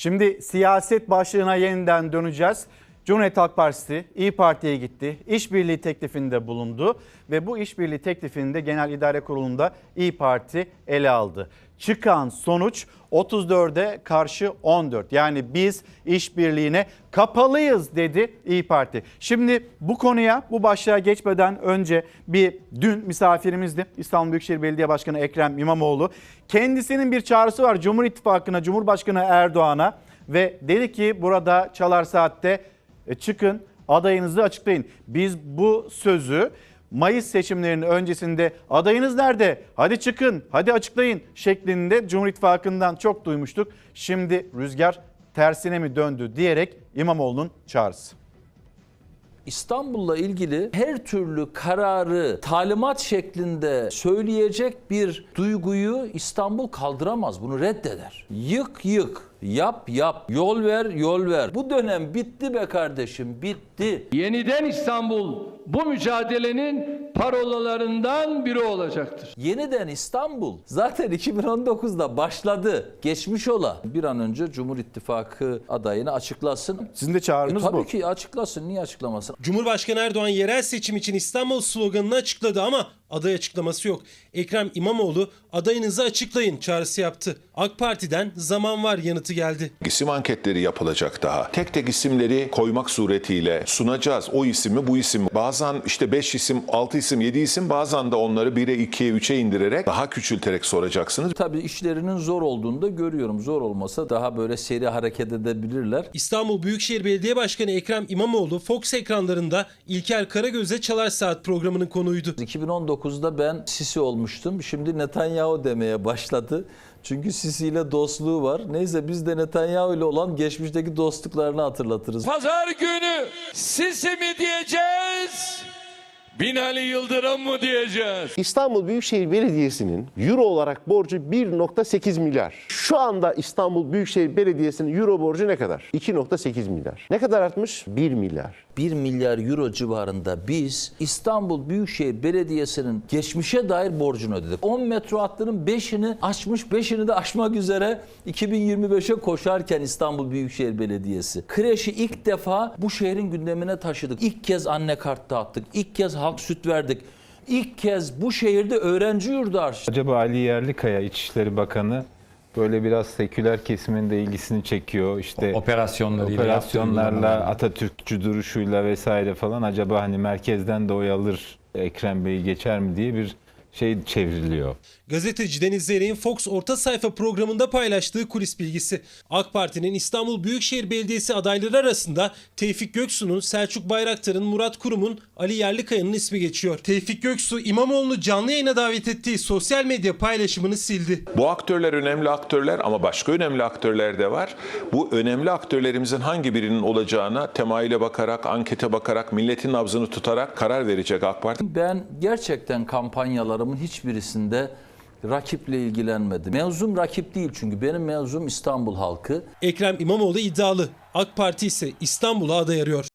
Şimdi siyaset başlığına yeniden döneceğiz. Cumhuriyet Halk Partisi İyi Parti'ye gitti. İşbirliği teklifinde bulundu ve bu işbirliği teklifini de Genel İdare Kurulu'nda İyi Parti ele aldı. Çıkan sonuç 34'e karşı 14. Yani biz işbirliğine kapalıyız dedi İyi Parti. Şimdi bu konuya bu başlığa geçmeden önce bir dün misafirimizdi İstanbul Büyükşehir Belediye Başkanı Ekrem İmamoğlu. Kendisinin bir çağrısı var Cumhur İttifakı'na, Cumhurbaşkanı Erdoğan'a ve dedi ki burada Çalar Saat'te e, çıkın adayınızı açıklayın. Biz bu sözü Mayıs seçimlerinin öncesinde adayınız nerede? Hadi çıkın, hadi açıklayın şeklinde Cumhur İttifakı'ndan çok duymuştuk. Şimdi rüzgar tersine mi döndü diyerek İmamoğlu'nun çağrısı. İstanbul'la ilgili her türlü kararı talimat şeklinde söyleyecek bir duyguyu İstanbul kaldıramaz. Bunu reddeder. Yık yık, yap yap, yol ver yol ver. Bu dönem bitti be kardeşim, bitti. Yeniden İstanbul bu mücadelenin parolalarından biri olacaktır. Yeniden İstanbul zaten 2019'da başladı. Geçmiş ola. Bir an önce Cumhur İttifakı adayını açıklasın. Sizin de çağrınız E, tabii bu. ki açıklasın. Niye açıklamasın? Cumhurbaşkanı Erdoğan yerel seçim için İstanbul sloganını açıkladı ama aday açıklaması yok. Ekrem İmamoğlu adayınızı açıklayın çağrısı yaptı. AK Parti'den zaman var yanıtı geldi. İsim anketleri yapılacak daha. Tek tek isimleri koymak suretiyle sunacağız. O ismi bu ismi. Bazen işte 5 isim, 6 isim, 7 isim bazen de onları 1'e, 2'ye, 3'e indirerek daha küçülterek soracaksınız. Tabii işlerinin zor olduğunu da görüyorum. Zor olmasa daha böyle seri hareket edebilirler. İstanbul Büyükşehir Belediye Başkanı Ekrem İmamoğlu Fox ekranlarında İlker Karagöz'e Çalar Saat programının konuydu. 2019'da ben Sisi olmuştum. Şimdi Netanyahu demeye başladı. Çünkü Sisi ile dostluğu var. Neyse biz de Netanyahu ile olan geçmişteki dostluklarını hatırlatırız. Pazar günü Sisi mi diyeceğiz? Binali Yıldırım mı diyeceğiz? İstanbul Büyükşehir Belediyesi'nin euro olarak borcu 1.8 milyar. Şu anda İstanbul Büyükşehir Belediyesi'nin euro borcu ne kadar? 2.8 milyar. Ne kadar artmış? 1 milyar. 1 milyar euro civarında biz İstanbul Büyükşehir Belediyesi'nin geçmişe dair borcunu ödedik. 10 metro hattının 5'ini açmış, 5'ini de aşmak üzere 2025'e koşarken İstanbul Büyükşehir Belediyesi. Kreşi ilk defa bu şehrin gündemine taşıdık. İlk kez anne kart dağıttık. İlk kez halk süt verdik. İlk kez bu şehirde öğrenci yurdu açtık. Acaba Ali Yerlikaya İçişleri Bakanı böyle biraz seküler kesimin de ilgisini çekiyor. İşte operasyonlarıyla operasyonlarla, Atatürkçü duruşuyla vesaire falan acaba hani merkezden de oy alır Ekrem Bey geçer mi diye bir şey çevriliyor. Gazeteci Deniz Zeyrek'in Fox orta sayfa programında paylaştığı kulis bilgisi. AK Parti'nin İstanbul Büyükşehir Belediyesi adayları arasında Tevfik Göksu'nun, Selçuk Bayraktar'ın, Murat Kurum'un, Ali Yerlikaya'nın ismi geçiyor. Tevfik Göksu İmamoğlu'nu canlı yayına davet ettiği sosyal medya paylaşımını sildi. Bu aktörler önemli aktörler ama başka önemli aktörler de var. Bu önemli aktörlerimizin hangi birinin olacağına temayüle bakarak, ankete bakarak, milletin nabzını tutarak karar verecek AK Parti. Ben gerçekten kampanyalarımın hiçbirisinde rakiple ilgilenmedim. Mevzum rakip değil çünkü benim mevzum İstanbul halkı. Ekrem İmamoğlu iddialı. AK Parti ise İstanbul'a aday arıyor.